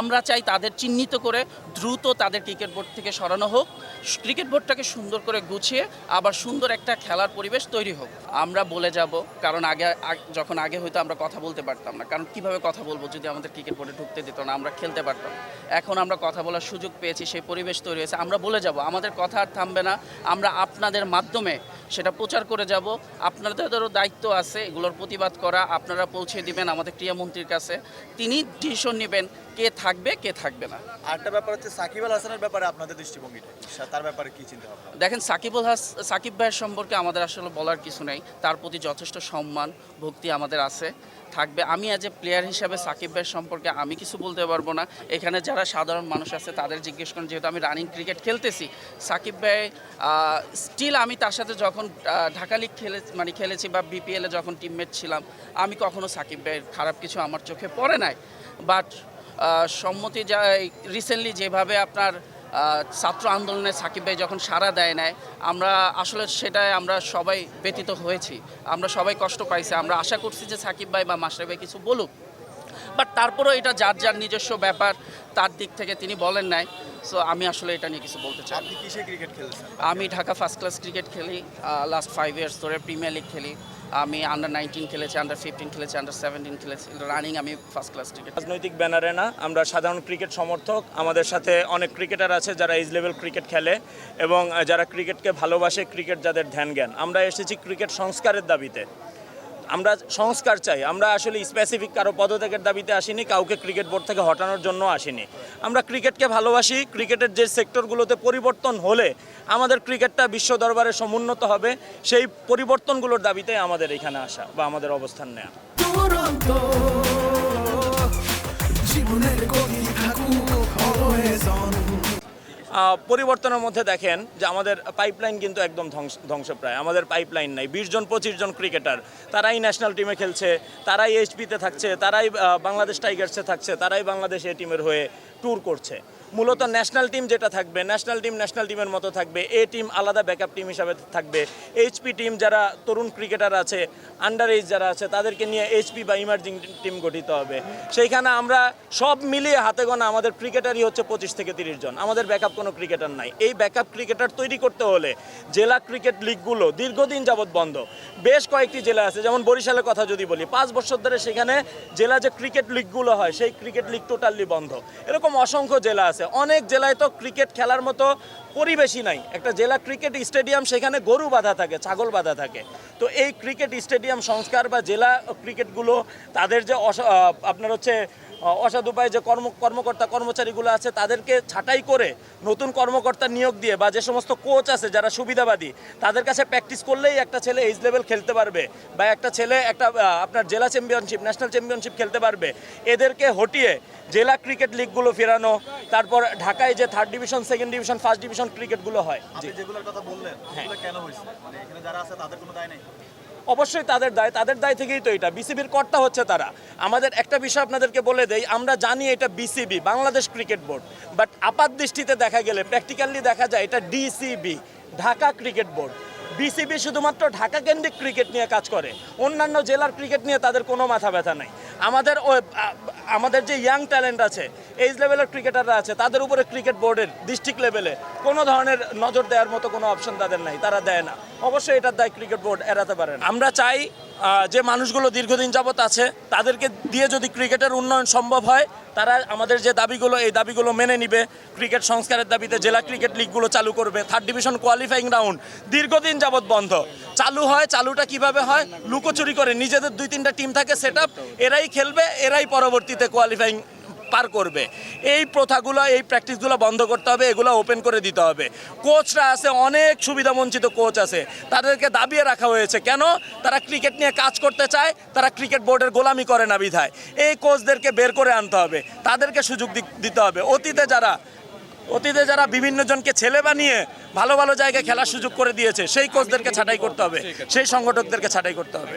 আমরা চাই তাদের চিহ্নিত করে দ্রুত তাদের ক্রিকেট বোর্ড থেকে সরানো হোক ক্রিকেট বোর্ডটাকে সুন্দর করে গুছিয়ে আবার সুন্দর একটা খেলার পরিবেশ তৈরি হোক। আমরা বলে যাব, কারণ আগে যখন আগে হয়তো আমরা কথা বলতে পারতাম না। কারণ কীভাবে কথা বলব যদি আমাদের ক্রিকেট বোর্ডে ঢুকতে দিত না, আমরা খেলতে পারতাম। এখন আমরা কথা বলার সুযোগ পেয়েছি, সেই পরিবেশ তৈরি হয়েছে। আমরা বলে যাব, আমাদের কথা আর থামবে না। আমরা আপনাদের মাধ্যমে সেটা প্রচার করে যাব। আপনাদেরও দায়িত্ব আছে এগুলোর প্রতিবাদ করা। আপনারা পৌঁছে দিবেন আমাদের ক্রীড়ামন্ত্রীর কাছে। তিনি ডিসিশন নেবেন কে থাকবে কে থাকবে না। আরেকটা ব্যাপার হচ্ছে সাকিব আল হাসানের ব্যাপারে আপনাদের দৃষ্টিভঙ্গিটা তার ব্যাপারে কি চিন্তা ভাবনা? দেখেন সাকিবুল হাস সাকিব ভাইয়ের সম্পর্কে আমাদের আসলে বলার কিছু নেই। তার প্রতি যথেষ্ট সম্মান ভক্তি আমাদের আছে থাকবে। আমি অ্যাজ এ প্লেয়ার হিসাবে সাকিব ভাইয়ের সম্পর্কে আমি কিছু বলতে পারব না। এখানে যারা সাধারণ মানুষ আছে তাদের জিজ্ঞেস করেন যেহেতু আমি রানিং ক্রিকেট খেলতেছি। সাকিব ভাই স্টিল আমি তার সাথে যখন ঢাকা লিগ খেলে মানে খেলেছি বা বিপিএলে যখন টিমমেট ছিলাম আমি কখনো সাকিব ভাইয়ের খারাপ কিছু আমার চোখে পড়ে নাই। বাট সম্মতি যা রিসেন্টলি যেভাবে আপনার ছাত্র আন্দোলনে সাকিব ভাই যখন সাড়া দেয় নেয় আমরা আসলে সেটাই আমরা সবাই ব্যতীত হয়েছি। আমরা সবাই কষ্ট পাইছি। আমরা আশা করছি যে সাকিব ভাই বা মাস্টার ভাই কিছু বলুক। বাট তারপরেও এটা যার যার নিজস্ব ব্যাপার তার দিক থেকে তিনি বলেন নাই। সো আমি আসলে এটা নিয়ে কিছু বলতে চাই আপনি কিসে ক্রিকেট খেলছেন? আমি ঢাকা ফার্স্ট ক্লাস ক্রিকেট খেলি লাস্ট ফাইভ ইয়ার্স ধরে প্রিমিয়ার লিগ খেলি। আমি আন্ডার নাইনটিন খেলেছি আন্ডার ফিফটিন খেলেছি আন্ডার সেভেন্টিন খেলেছি। রানিং আমি ফার্স্ট ক্লাস ক্রিকেট রাজনৈতিক ব্যানারে না, আমরা সাধারণ ক্রিকেট সমর্থক, আমাদের সাথে অনেক ক্রিকেটার আছে যারা এজ লেভেল ক্রিকেট খেলে এবং যারা ক্রিকেটকে ভালোবাসে ক্রিকেট যাদের ধ্যান জ্ঞান আমরা এসেছি ক্রিকেট সংস্কারের দাবিতে। আমরা সংস্কার চাই। আমরা আসলে স্পেসিফিক কারও পদত্যাগের দাবিতে আসিনি, কাউকে ক্রিকেট বোর্ড থেকে হটানোর জন্য আসিনি। আমরা ক্রিকেটকে ভালোবাসি ক্রিকেটের যে সেক্টরগুলোতে পরিবর্তন হলে আমাদের ক্রিকেটটা বিশ্ব দরবারে সমুন্নত হবে, সেই পরিবর্তনগুলোর দাবিতে আমাদের এখানে আসা বা আমাদের অবস্থান নেওয়া পরিবর্তনের মধ্যে দেখেন যে আমাদের পাইপলাইন কিন্তু একদম ধ্বংস ধ্বংসপ্রায়। আমাদের পাইপলাইন নাই। বিশ জন, পঁচিশ জন ক্রিকেটার তারাই ন্যাশনাল টিমে খেলছে, তারাই এইচপিতে থাকছে, তারাই বাংলাদেশ টাইগার্সে থাকছে, তারাই বাংলাদেশ এ টিমের হয়ে ট্যুর করছে। মূলত ন্যাশনাল টিম যেটা থাকবে ন্যাশনাল টিম ন্যাশনাল টিমের মতো থাকবে। এ টিম আলাদা ব্যাকআপ টিম হিসাবে থাকবে। এইচপি টিম যারা তরুণ ক্রিকেটার আছে আন্ডার এজ যারা আছে, তাদেরকে নিয়ে এইচপি বা ইমার্জিং টিম গঠিত হবে। সেইখানে আমরা সব মিলিয়ে হাতে গোনা আমাদের ক্রিকেটারই হচ্ছে পঁচিশ থেকে তিরিশ জন। আমাদের ব্যাকআপ কোনো ক্রিকেটার নাই। এই ব্যাকআপ ক্রিকেটার তৈরি করতে হলে জেলা ক্রিকেট লিগগুলো দীর্ঘদিন যাবৎ বন্ধ। বেশ কয়েকটি জেলা আছে, যেমন বরিশালের কথা যদি বলি, পাঁচ বছর ধরে সেখানে জেলা যে ক্রিকেট লিগগুলো হয়, সেই ক্রিকেট লিগ টোটালি বন্ধ। এরকম অসংখ্য জেলা আছে, অনেক জেলায় তো ক্রিকেট খেলার মতো পরিবেশই নাই। একটা জেলা ক্রিকেট স্টেডিয়াম সেখানে গরু বাঁধা থাকে, ছাগল বাঁধা থাকে। তো এই ক্রিকেট স্টেডিয়াম সংস্কার বা জেলা ক্রিকেটগুলো তাদের যে আপনার হচ্ছে অসাধু উপায়ে যে কর্ম কর্মকর্তা কর্মচারীগুলো আছে তাদেরকে ছাঁটাই করে নতুন কর্মকর্তা নিয়োগ দিয়ে বা যে সমস্ত কোচ আছে যারা সুবিধাবাদী তাদের কাছে প্র্যাকটিস করলেই একটা ছেলে এইজ লেভেল খেলতে পারবে বা একটা ছেলে একটা আপনার জেলা চ্যাম্পিয়নশিপ ন্যাশনাল চ্যাম্পিয়নশিপ খেলতে পারবে। এদেরকে হটিয়ে জেলা ক্রিকেট লিগগুলো ফেরানো তারপর ঢাকায় যে third division second division first division ক্রিকেটগুলো হয়। যেগুলোর কথা বললেন এগুলো কেন হয়েছে? মানে এখানে যারা আছে তাদের কোনো দায় নেই? অবশ্যই তাদের দায় তাদের দায় থেকেই তো এটা। বিসিবির কর্তা হচ্ছে তারা। আমাদের একটা বিষয় আপনাদেরকে বলে দেই, আমরা জানি এটা BCB, Bangladesh cricket board. But আপাত দৃষ্টিতে দেখা গেলে, প্র্যাকটিক্যালি দেখা যায় এটা DCB, Dhaka cricket board. BCB শুধুমাত্র ঢাকা কেন্দ্রিক ক্রিকেট নিয়ে কাজ করে। অন্যান্য জেলার ক্রিকেট নিয়ে তাদের কোনো মাথা ব্যথা নাই। আমাদের আমাদের যে ইয়াং ট্যালেন্ট আছে এইজ লেভেলের ক্রিকেটাররা আছে, তাদের উপরে ক্রিকেট বোর্ডের ডিস্ট্রিক্ট লেভেলে কোনো ধরনের নজর দেওয়ার মতো কোনো অপশন তাদের নাই, তারা দেয় না অবশ্যই এটার দায় ক্রিকেট বোর্ড এড়াতে পারে না। আমরা চাই যে মানুষগুলো দীর্ঘদিন যাবৎ আছে, তাদেরকে দিয়ে যদি ক্রিকেটের উন্নয়ন সম্ভব হয়, তারা আমাদের যে দাবিগুলো, এই দাবিগুলো মেনে নিবে। ক্রিকেট সংস্কারের দাবিতে জেলা ক্রিকেট লিগগুলো চালু করবে। থার্ড ডিভিশন কোয়ালিফাইং রাউন্ড দীর্ঘদিন যাবৎ বন্ধ। চালু হয়, চালুটা কীভাবে হয়, লুকোচুরি করে নিজেদের দুই তিনটা টিম থাকে সেট এরাই খেলবে, এরাই পরবর্তীতে কোয়ালিফাইং পার করবে। এই প্রথাগুলো, এই প্র্যাকটিসগুলো বন্ধ করতে হবে, এগুলো ওপেন করে দিতে হবে। কোচরা আছে, অনেক সুবিধাবঞ্চিত কোচ আছে। তাদেরকে দাবিয়ে রাখা হয়েছে, কেন? তারা ক্রিকেট নিয়ে কাজ করতে চায়, তারা ক্রিকেট বোর্ডের গোলামি করে না বিধায়। এই কোচদেরকে বের করে আনতে হবে, তাদেরকে সুযোগ দিতে হবে। অতীতে যারা অতীতে যারা বিভিন্ন জনকে ছেলে বানিয়ে ভালো ভালো জায়গায় খেলার সুযোগ করে দিয়েছে, সেই কোচদেরকে ছাঁটাই করতে হবে, সেই সংগঠকদেরকে ছাঁটাই করতে হবে।